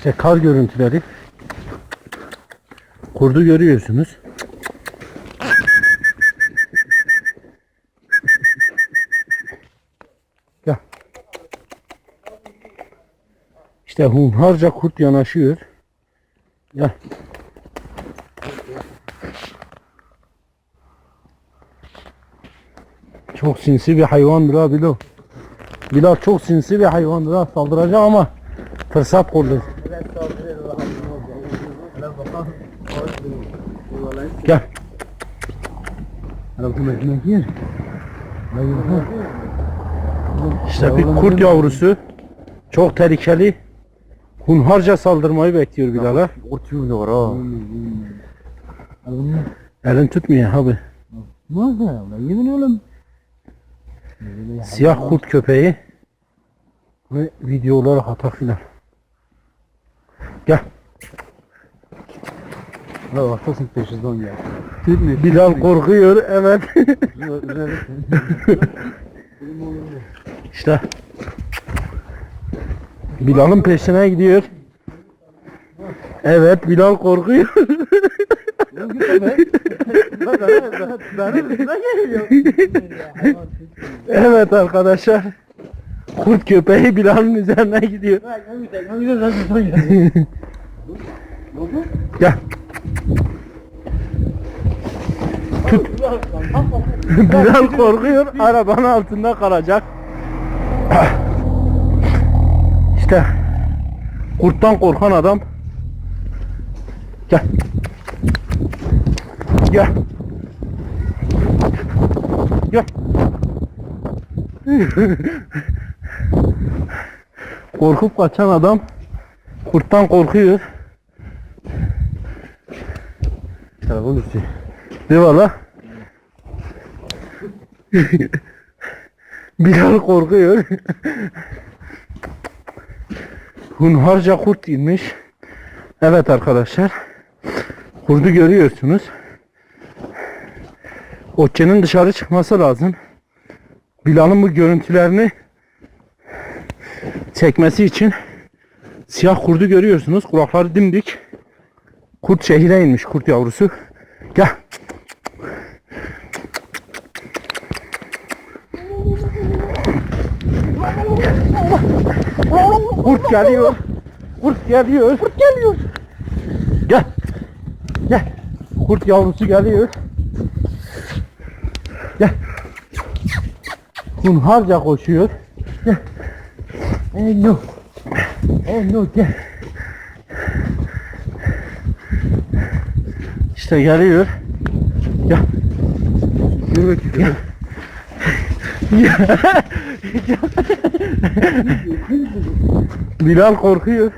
İşte kar görüntüleri. Kurdu görüyorsunuz. Gel. İşte hunharca kurt yanaşıyor. Gel. Çok sinsi bir hayvandır ha Bilal. Bilal çok sinsi bir hayvandır ha. Saldıracak ama fırsat kollu. Gel. İşte bir kurt yavrusu. Çok tehlikeli. Hunharca saldırmayı bekliyor Bilal'a. Ortaya var ha. Elin tutmuyor abi. Nasıl ya? Yemin oğlum. Siyah kurt köpeği ve video olarak atak filan. Gel. Ha ortasın peşinden gel. Tutmuyor. Bilal korkuyor. Evet. işte. Bilal'ın peşine gidiyor. Evet Bilal korkuyor. evet arkadaşlar. Kurt köpeği Bilal'ın üzerine gidiyor. Gel. Tut. Bilal korkuyor. Arabanın altında kalacak. İşte kurttan korkan adam. Gel. Gel. Gel. Korkup kaçan adam kurttan korkuyor. Telefon düştü. Eyvallah. Bilal korkuyor. Hunharca kurt inmiş. Evet arkadaşlar. Kurdu görüyorsunuz. Otçenin dışarı çıkması lazım. Bilal'ın bu görüntülerini çekmesi için siyah kurdu görüyorsunuz. Kulakları dimdik. Kurt şehire inmiş kurt yavrusu. Gel. Kurt geliyor. Kurt geliyor. Kurt geliyor. Gel. Gel. Kurt yavrusu geliyor. Gel. Hunharca koşuyor. Gel. Hey no. Oh no gel. İşte geliyor. Gel. Yürü bakayım. Bilal korkuyor.